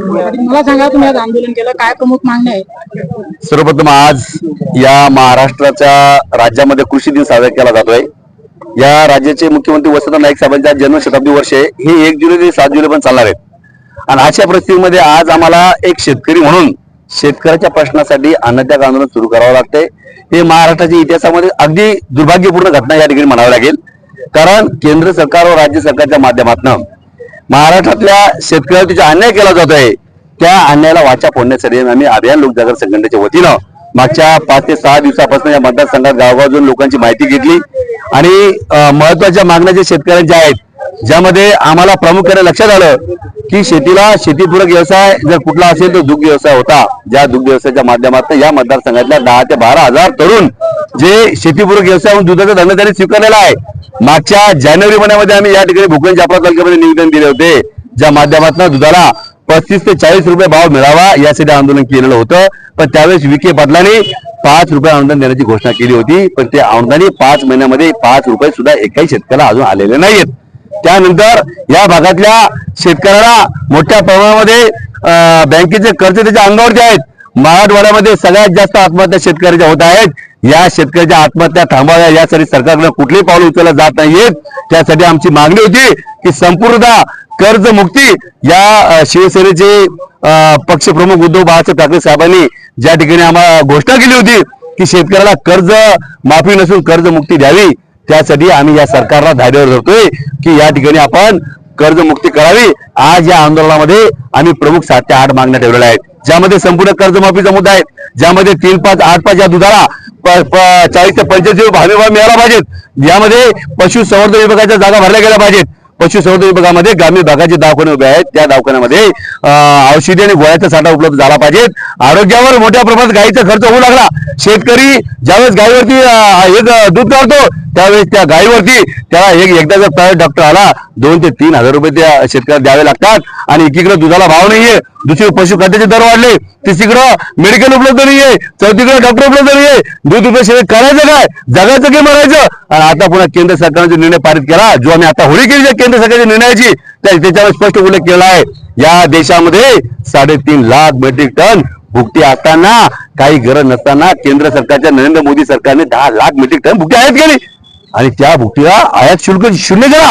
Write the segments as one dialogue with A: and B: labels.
A: मला सांगा तुम्ही आज आंदोलन केलं काय प्रमुख मागण्या आहेत?
B: सर्वप्रथम आज या महाराष्ट्राच्या राज्यामध्ये कृषी दिन साजरा केला जातोय. या राज्याचे मुख्यमंत्री वसंतराव नाईक साहेबांच्या जन्मशताब्दी वर्ष आहे. हे एक जुलै ते सात जुलै पण चालणार आहेत. आणि अशा परिस्थितीमध्ये आज आम्हाला एक शेतकरी म्हणून शेतकऱ्याच्या प्रश्नासाठी अन्नत्याग आंदोलन सुरू करावं लागतंय. हे महाराष्ट्राच्या इतिहासामध्ये अगदी दुर्भाग्यपूर्ण घटना या ठिकाणी म्हणावी लागेल. कारण केंद्र सरकार व राज्य सरकारच्या माध्यमातून महाराष्ट्रातल्या शेतकऱ्यावर तिचा अन्याय केला जातोय. त्या अन्यायाला वाचा फोडण्यासाठी आम्ही अभियान लोकजागर संघटनेच्या वतीनं मागच्या पाच ते सहा दिवसापासून या मतदारसंघात गावगाव जाऊन लोकांची माहिती घेतली. आणि महत्त्वाच्या मागण्या ज्या शेतकऱ्यांच्या आहेत ज्यामध्ये आम्हाला प्रामुख्याने लक्षात आलं की शेतीला शेतीपूरक व्यवसाय जर कुठला असेल तर दुग्ध व्यवसाय होता. ज्या दुग्ध व्यवसायाच्या माध्यमातून या मतदारसंघातल्या दहा ते बारा हजार तरुण जे शेतीपूरक व्यवसाय म्हणून दुधाचा धंदा त्यांनी स्वीकारलेला आहे. मागच्या जानेवारी महिन्यामध्ये आम्ही या ठिकाणी भूकन जाफरा तालुक्यामध्ये निवेदन दिले होते. ज्या माध्यमातून दुधाला पस्तीस ते चाळीस रुपये भाव मिळावा यासाठी आंदोलन केलेलं होतं. पण त्यावेळेस विखे पाटलांनी पाच रुपये अनुदान देण्याची घोषणा केली होती. पण ते अनुदानी पाच महिन्यामध्ये पाच रुपये सुद्धा एकाही शेतकऱ्याला अजून आलेले नाहीत त्यानंतर या भागातल्या शेतकऱ्याला मोठ्या प्रमाणामध्ये बँकेचे कर्ज त्याच्या अंगावरती आहेत. मराठवाड्यामध्ये सगळ्यात जास्त आत्महत्या शेतकऱ्याच्या होत आहेत या शेतकऱ्याच्या आत्महत्या थांबाव्या यासाठी सरकारकडे कुठलेही पाऊल उचललं जात नाहीयेत त्यासाठी आमची मागणी होती की संपूर्ण कर्जमुक्ती या शिवसेनेचे पक्षप्रमुख उद्धव बाळासाहेब ठाकरे साहेबांनी ज्या ठिकाणी आम्हाला घोषणा केली होती की शेतकऱ्याला कर्ज माफी नसून कर्जमुक्ती द्यावी त्यासाठी आम्ही या सरकारला धाडीवर धरतोय की या ठिकाणी आपण कर्जमुक्ती करावी. आज या आंदोलनामध्ये आम्ही प्रमुख सात ते आठ मागण्या ठेवलेल्या आहेत. ज्यामध्ये संपूर्ण कर्जमाफीचा मुद्दा आहे ज्यामध्ये तीन पाच आठ पाच या दुधाला चाळीस ते पंचेचाळीस हमी मिळाला पाहिजेत. यामध्ये पशुसंवर्धन विभागाच्या जागा भरल्या गेल्या पाहिजेत. पशुसंवर्धन विभागामध्ये ग्रामीण भागाचे दवाखाने उभे आहेत. त्या दवाखान्यामध्ये औषधी आणि गोळ्याचा साठा उपलब्ध झाला पाहिजेत. आरोग्यावर मोठ्या प्रमाणात गायीचा खर्च होऊ लागला. शेतकरी ज्यावेळेस गायीवरती एक दूध काढतो त्यावेळेस त्या गायीवरती त्याला एक एकदा जर प्रायव्हेट डॉक्टर आला दोन ते तीन हजार रुपये त्या शेतकऱ्याला द्यावे लागतात आणि एकीकडे दुधाला भाव नाहीये दुसरी पशुखाद्याचे दर वाढले तिसरीकडं मेडिकल उपलब्ध नाहीये चौथीकडे डॉक्टर उपलब्ध नाहीये. दूध उपयोग करायचं काय? जगायचं की मरायचं? आणि आता पुन्हा केंद्र सरकारने जो निर्णय पारित केला जो आम्ही आता होळी केली केंद्र सरकारच्या निर्णयाची त्याच्यावर स्पष्ट उल्लेख केला आहे. या देशामध्ये साडेतीन लाख मेट्रिक टन भुकटी असताना काही गरज नसताना केंद्र सरकारच्या नरेंद्र मोदी सरकारने दहा लाख मेट्रिक टन भुकटी आहेत केली आणि त्या भुकटीला आयात शुल्क शून्य करा.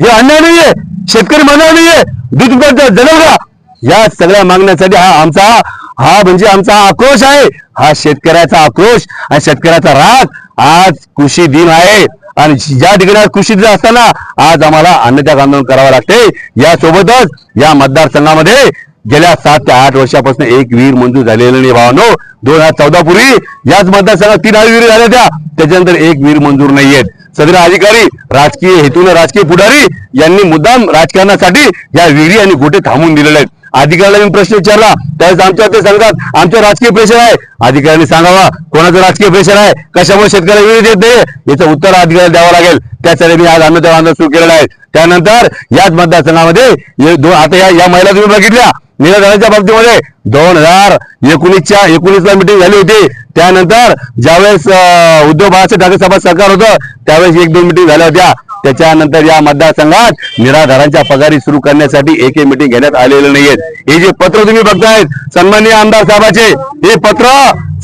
B: हे अन्याय नाहीये. शेतकरी मानव नाहीये. दूध उत्पादक या सगळ्या मागण्यासाठी हा आमचा हा म्हणजे आमचा आक्रोश आहे. हा शेतकऱ्याचा आक्रोश आणि शेतकऱ्याचा राग आज कृषी दिन आहे. आणि ज्या ठिकाणी कृषी दिन असताना आज आम्हाला अन्नत्याग आंदोलन करावं लागते. यासोबतच या मतदारसंघामध्ये गेल्या सात ते आठ वर्षापासून एक विहीर मंजूर झालेलं नाही भावानो. दोन हजार चौदा पूर्वी याच मतदारसंघात तीन हजार विहिरी झाल्या त्या. त्याच्यानंतर एक विहीर मंजूर नाहीयेत सदर अधिकारी राजकीय हेतून राजकीय पुढारी यांनी मुद्दाम राजकारणासाठी या विहिरी आणि गोटे थांबून दिलेले आहेत. अधिकाऱ्याला मी प्रश्न विचारला त्यावेळेस आमच्या ते सांगतात आमचं राजकीय प्रेशर आहे? अधिकाऱ्यांनी सांगावा कोणाचं राजकीय प्रेशर आहे? कशामुळे शेतकऱ्याला विहिरी देत नाही याचं उत्तर अधिकाऱ्याला द्यावं लागेल. त्यासाठी मी आज अन्नदान आंदोलन सुरू केलेलं आहे. त्यानंतर याच मतदारसंघामध्ये आता या या महिला तुम्ही बघितल्या. निराधाराच्या बाबतीमध्ये दोन हजार एकोणीसच्या एकोणीसला मिटिंग झाली होती. त्यानंतर ज्यावेळेस उद्धव बाळासाहेब ठाकरे सभा सरकार होतं त्यावेळेस एक दोन मिटिंग झाल्या होत्या. त्याच्यानंतर या मतदारसंघात निराधारांच्या पगारी सुरू करण्यासाठी एकही मिटिंग घेण्यात आलेलं नाहीयेत हे जे पत्र तुम्ही बघतायत सन्माननीय आमदार साहेबांचे हे पत्र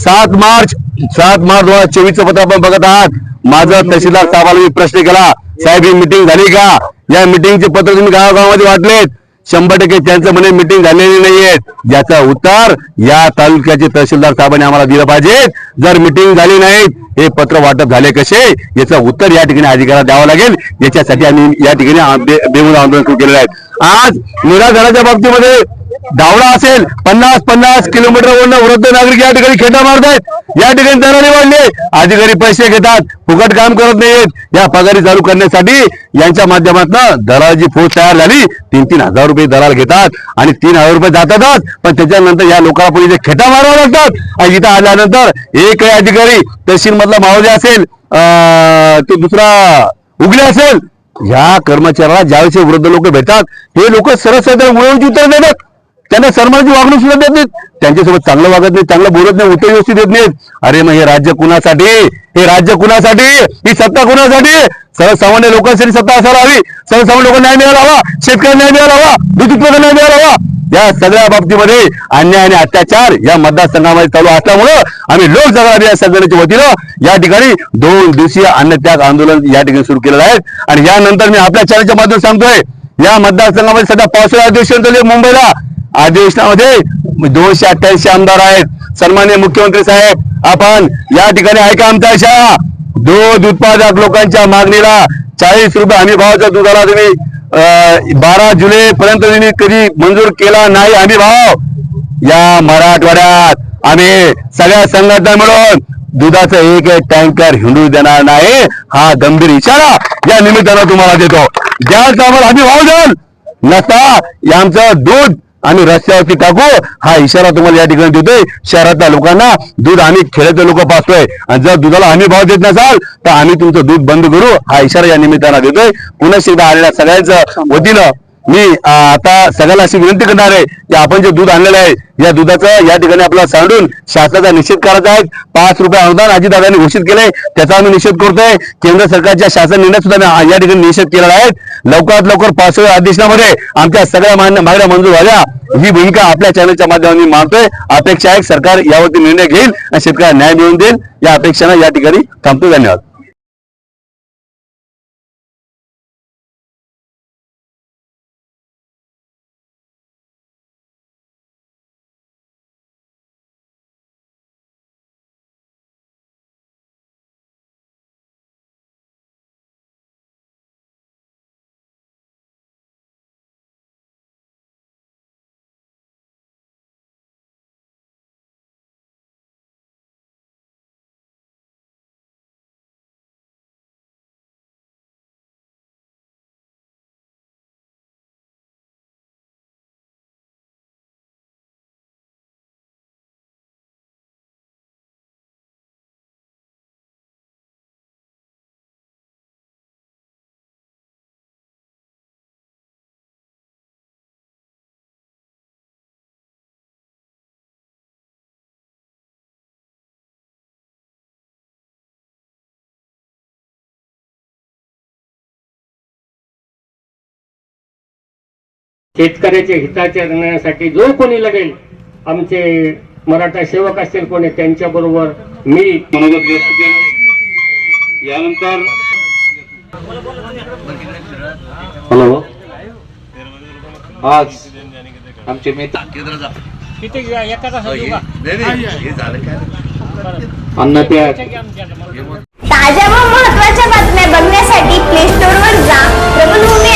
B: सात मार्च सात मार्च दोन हजार चोवीसचं पत्र आपण बघत आहात. माझं तहसीलदार साहेबाला मी प्रश्न केला साहेब ही मिटिंग झाली का? या मिटिंगचे पत्र तुम्ही गावागावामध्ये वाटलेत. शंभर टक्के त्यांचं म्हणे मिटिंग झालेली नाहीये. याचं उत्तर या तालुक्याचे तहसीलदार साहेबांनी आम्हाला दिलं पाहिजे. जर मिटिंग झाली नाहीत हे पत्र वाटप झाले कसे? याचं उत्तर या ठिकाणी अधिकाऱ्याला द्यावं लागेल. याच्यासाठी आम्ही या ठिकाणी बेमुद आंदोलन सुरू केलेलं आहे. आज निराधाराच्या बाबतीमध्ये धावडा असेल पन्नास पन्नास किलोमीटरवरनं वृद्ध नागरिक या ठिकाणी खेटा मारतायत. या ठिकाणी दराने वाढले अधिकारी पैसे घेतात फुकट काम करत नाहीत या पगारी चालू करण्यासाठी यांच्या माध्यमातून दलालाची फौज तयार झाली. तीन तीन हजार रुपये दलाल घेतात आणि तीन हजार रुपये जातातच. पण त्याच्यानंतर या लोकांना इथे खेटा मारावा लागतात आणि इथं आल्यानंतर एकही अधिकारी तहसील मधला मावळे असेल अं, तो दुसरा उघडे असेल. ह्या कर्मचाऱ्याला ज्यावेळेस वृद्ध लोक भेटतात हे लोक सरळ सरळ उडवून देतात त्यांना सन्मानाची वागणूक सुद्धा देत नाहीत. त्यांच्यासोबत चांगलं वागत नाही चांगलं बोलत नाही उत्तर व्यवस्थित देत नाहीत. अरे मग हे राज्य कुणासाठी? हे राज्य कुणासाठी? ही सत्ता कुणासाठी? सर्वसामान्य लोकांसाठी सत्ता असायला हवी. सर्वसामान्य लोकांना न्याय मिळायला हवा. शेतकऱ्यांना न्याय मिळायला हवा. दूध न्याय मिळायला हवा. या सगळ्या बाबतीमध्ये अन्याय आणि अत्याचार या मतदारसंघामध्ये चालू असल्यामुळं आम्ही लोक जगणार या संघटनेच्या वतीनं या ठिकाणी दोन दिवसीय अन्नत्याग आंदोलन या ठिकाणी सुरू केलेलं आहे. आणि यानंतर मी आपल्या चॅनलच्या माध्यमातून सांगतोय या मतदारसंघामध्ये सध्या पावसाळी अधिवेशन चालू मुंबईला. अधिवेशनामध्ये दोनशे अठ्ठ्याऐंशी आमदार आहेत. सन्मान्य मुख्यमंत्री साहेब आपण या ठिकाणी ऐका आमच्या अशा दूध उत्पादक लोकांच्या मागणीला चाळीस रुपये हमी भावाच्या दुधाला तुम्ही बारा जुलै पर्यंत तुम्ही कधी मंजूर केला नाही हमी भाव? या मराठवाड्यात आम्ही सगळ्या संघटना मिळून दुधाचं एक एक टँकर हिंडू देणार नाही. हा गंभीर इशारा या निमित्तानं तुम्हाला देतो. ज्याच आम्हाला हमी भाव द्याल नसता या आमचं दूध आम्ही रस्त्यावरती टाकू. हा इशारा तुम्हाला या ठिकाणी देतोय. शहरातल्या लोकांना दूध आम्ही खेड्यातले लोक पाचतोय आणि जर दुधाला आम्ही भाव देत नसाल तर आम्ही तुमचं दूध बंद करू. हा इशारा या निमित्तानं देतोय. पुन्हा एकदा आलेल्या सगळ्यांचं वतीनं मी आता सगळ्याला अशी विनंती करणार आहे की आपण जे दूध आणलेलं आहे या दुधाचं या ठिकाणी आपल्याला सांडून शासनाचा निषेध करायचा आहे. पाच रुपये अनुदान अजितदादांनी घोषित केलंय. त्याचा आम्ही निषेध करतोय. केंद्र सरकारच्या शासन निर्णय सुद्धा या ठिकाणी निषेध केलेला आहे. लवकरात लवकर पाचव्या अधिवेशनामध्ये आमच्या सगळ्या मागण्या मंजूर झाल्या. ही भूमिका आपल्या चॅनलच्या माध्यमातून मानतोय अपेक्षा आहे सरकार यावरती निर्णय घेईल आणि शेतकऱ्यांना न्याय मिळवून देईल. या अपेक्षानं या ठिकाणी थांबतो धन्यवाद.
C: शेतकऱ्याच्या हिताच्या निर्णयासाठी जो कोणी लगेल आमचे मराठा सेवक असतील कोणी त्यांच्या बरोबर मी
D: मनोगत व्यक्त केलं यानंतर हॅलो. आज आमचे मित्र अन्न त्या
E: ताज्या व महत्त्वाच्या बातम्या बघण्यासाठी प्ले